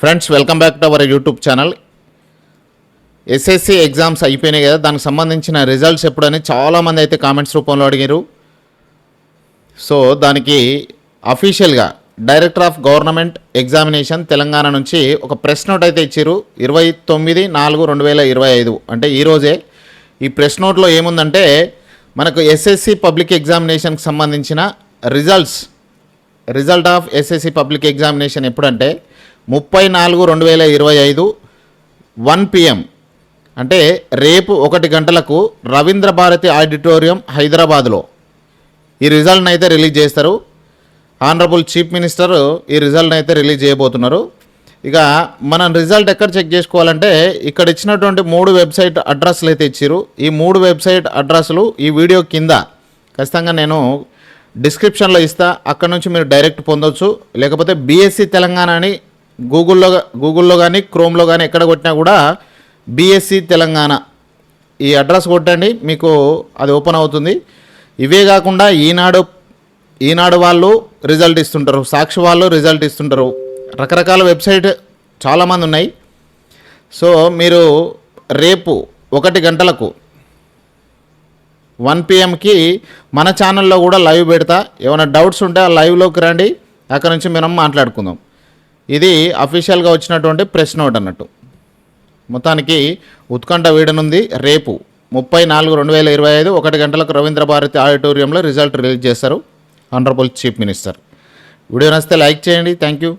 Friends welcome back to our YouTube channel SSC exams అయిపోయినాయి కదా దానికి సంబంధించిన రిజల్ట్స్ ఎప్పుడని చాలామంది అయితే కామెంట్స్ రూపంలో అడిగారు సో దానికి అఫీషియల్గా director of government examination Telangana నుంచి ఒక ప్రెస్ నోట్ అయితే ఇచ్చారు ఇరవై తొమ్మిది నాలుగు రెండు వేల ఇరవై ఐదు. అంటే ఈరోజే ఈ ప్రెస్ నోట్లో ఏముందంటే మనకు ఎస్ఎస్సి పబ్లిక్ ఎగ్జామినేషన్కి సంబంధించిన results result of SSC public examination ఎప్పుడంటే ముప్పై నాలుగు రెండు వేల ఇరవై ఐదు వన్ పిఎం. అంటే రేపు ఒకటి గంటలకు రవీంద్ర భారతి ఆడిటోరియం హైదరాబాద్లో. ఈ రిజల్ట్ని అయితే రిలీజ్ చేస్తారు. ఆనరబుల్ చీఫ్ మినిస్టర్ ఈ రిజల్ట్ని అయితే రిలీజ్ చేయబోతున్నారు. ఇక మనం రిజల్ట్ ఎక్కడ చెక్ చేసుకోవాలంటే ఇక్కడ ఇచ్చినటువంటి మూడు వెబ్సైట్ అడ్రస్లు అయితే ఇచ్చారు ఈ మూడు వెబ్సైట్ అడ్రస్లు ఈ వీడియో కింద ఖచ్చితంగా నేను డిస్క్రిప్షన్లో ఇస్తా. అక్కడ నుంచి మీరు డైరెక్ట్ పొందొచ్చు. లేకపోతే బీఎస్సీ తెలంగాణ అని గూగుల్లో గూగుల్లో కానీ క్రోమ్లో కానీ ఎక్కడ కొట్టినా కూడా బీఎస్సీ తెలంగాణ. ఈ అడ్రస్ కొట్టండి మీకు అది ఓపెన్ అవుతుంది. ఇవే కాకుండా ఈనాడు ఈనాడు వాళ్ళు రిజల్ట్ ఇస్తుంటారు. సాక్షి వాళ్ళు రిజల్ట్ ఇస్తుంటారు. రకరకాల వెబ్సైట్ చాలామంది ఉన్నాయి. సో మీరు రేపు ఒకటి గంటలకు వన్ పిఎంకి మన ఛానల్లో కూడా లైవ్ పెడతా. ఏమైనా డౌట్స్ ఉంటే ఆ లైవ్లోకి రండి. అక్కడ నుంచి మనం మాట్లాడుకుందాం. ఇది అఫీషియల్గా వచ్చినటువంటి ప్రెస్ నోట్ అన్నట్టు. మొత్తానికి ఉత్కంఠ వీడనుంది. రేపు ముప్పై నాలుగు రెండు వేల ఇరవై ఐదు ఒకటి గంటలకు రవీంద్ర భారతి ఆడిటోరియంలో రిజల్ట్ రిలీజ్ చేస్తారు. ఆనరబుల్ చీఫ్ మినిస్టర్ వీడియో నచ్చితే లైక్ చేయండి. Thank you